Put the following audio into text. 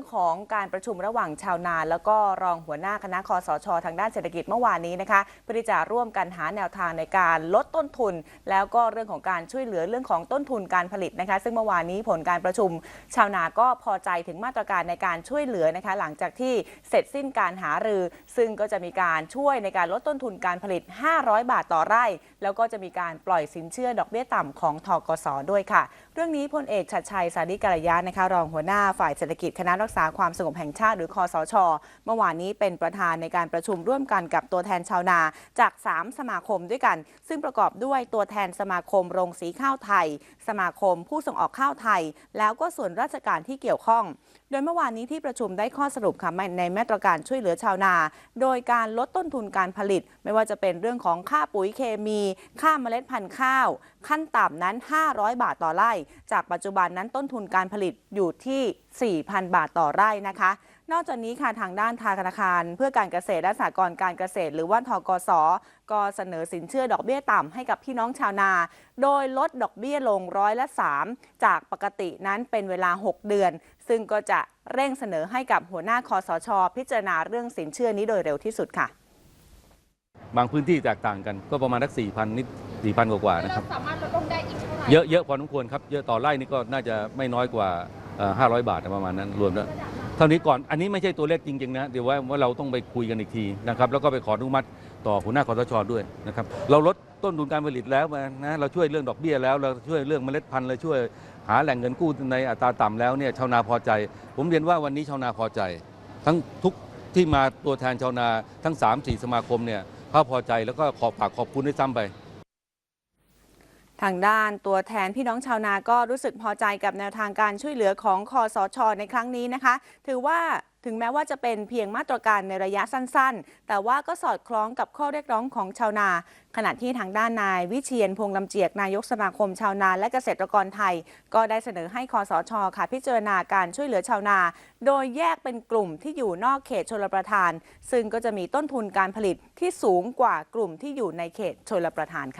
รื่องของการประชุมระหว่างชาวนา แล้วก็รองหัวหน้าคณะคอสช ทางด้านเศรษฐกิจเมื่อวานนี้นะคะเพื่อที่จะร่วมกันหาแนวทางในการลดต้นทุน แล้วก็เรื่องของการช่วยเหลือเรื่องของต้นทุนการผลิตนะคะ ซึ่งเมื่อวานนี้ผลการประชุม ชาวนาก็พอใจถึงมาตรการในการช่วยเหลือนะคะ หลังจากที่เสร็จสิ้นการหารือ ซึ่งก็จะมีการช่วยในการลดต้นทุนการผลิต 500 บาทต่อไร่ แล้วก็จะมีการปล่อยสินเชื่อดอกเบี้ยต่ำของทกสด้วยค่ะ เรื่องนี้พลเอกชัดชัยสาริกาลยะนะคะรองหัวหน้าฝ่ายเศรษฐกิจคณะรักษาความสงบแห่งชาติหรือคอสช เมื่อวานนี้เป็นประธานในการประชุมร่วมกันกับตัวแทนชาวนาจาก 3 สมาคมด้วยกัน ซึ่งประกอบด้วยตัวแทนสมาคมโรงสีข้าวไทย สมาคมผู้ส่งออกข้าวไทย แล้วก็ส่วนราชการที่เกี่ยวข้อง โดยเมื่อวานนี้ที่ประชุมได้ข้อสรุปค่ะในมาตรการช่วยเหลือชาวนา โดยการลดต้นทุนการผลิต ไม่ว่าจะเป็นเรื่องของค่าปุ๋ยเคมี ค่าเมล็ดพันธุ์ข้าว ขั้นต่ำนั้น 500 บาทต่อไร่ จากปัจจุบันนั้นต้นทุนการผลิตอยู่ที่ 4,000 บาทต่อไร่นะคะ นอกจากนี้ค่ะทางด้านธนาคาร เพื่อการเกษตรและสหกรณ์การเกษตร หรือว่าทกสก็เสนอสินเชื่อดอกเบี้ยต่ำให้กับพี่น้องชาวนา โดยลดดอกเบี้ยลงร้อยละ 3 จากปกตินั้นเป็นเวลา 6 เดือน ซึ่งก็จะเร่งเสนอให้กับหัวหน้าคอสช พิจารณาเรื่องสินเชื่อนี้โดยเร็วที่สุดค่ะ บางพื้นที่แตกต่างกันก็ประมาณสักสี่พันนิดสี่พันกว่าๆนะครับเราสามารถลดลงได้อีกเท่าไหร่เยอะเยอะพอสมควรครับเยอะต่อไร่นี่ก็น่าจะไม่น้อยกว่าห้าร้อยบาทประมาณนั้นรวมแล้วเท่านี้ก่อน อันนี้ไม่ใช่ตัวเลขจริงๆนะ เดี๋ยวว่าว่าเราต้องไปคุยกันอีกทีนะครับ แล้วก็ไปขออนุมัติต่อหัวหน้าคอสชด้วยนะครับ เราลดต้นทุนการผลิตแล้วนะ เราช่วยเรื่องดอกเบี้ยแล้ว เราช่วยเรื่องเมล็ดพันธุ์เราช่วยหาแหล่งเงินกู้ในอัตราต่ำแล้วเนี่ยชาวนาพอใจ ผมเรียนว่าวันนี้ชาวนาพอใจ ทั้งทุกที่มาตัวแทนชาวนาทั้ง 3 4 สมาคมเนี่ยเขาพอใจแล้วก็ขอฝากขอบคุณด้วยซ้ำไป ทางด้านตัวแทนพี่น้องชาวนาก็รู้สึกพอใจกับแนวทางการช่วยเหลือของคอสชในครั้งนี้นะคะ ถือว่าถึงแม้ว่าจะเป็นเพียงมาตรการในระยะสั้นๆ แต่ว่าก็สอดคล้องกับข้อเรียกร้องของชาวนา ขณะที่ทางด้านนายวิเชียนพงลำเจียกนายกสมาคมชาวนาและเกษตรกรไทย ก็ได้เสนอให้คอสชค่ะพิจารณาการช่วยเหลือชาวนา โดยแยกเป็นกลุ่มที่อยู่นอกเขตชลประทาน ซึ่งก็จะมีต้นทุนการผลิตที่สูงกว่ากลุ่มที่อยู่ในเขตชลประทานค่ะ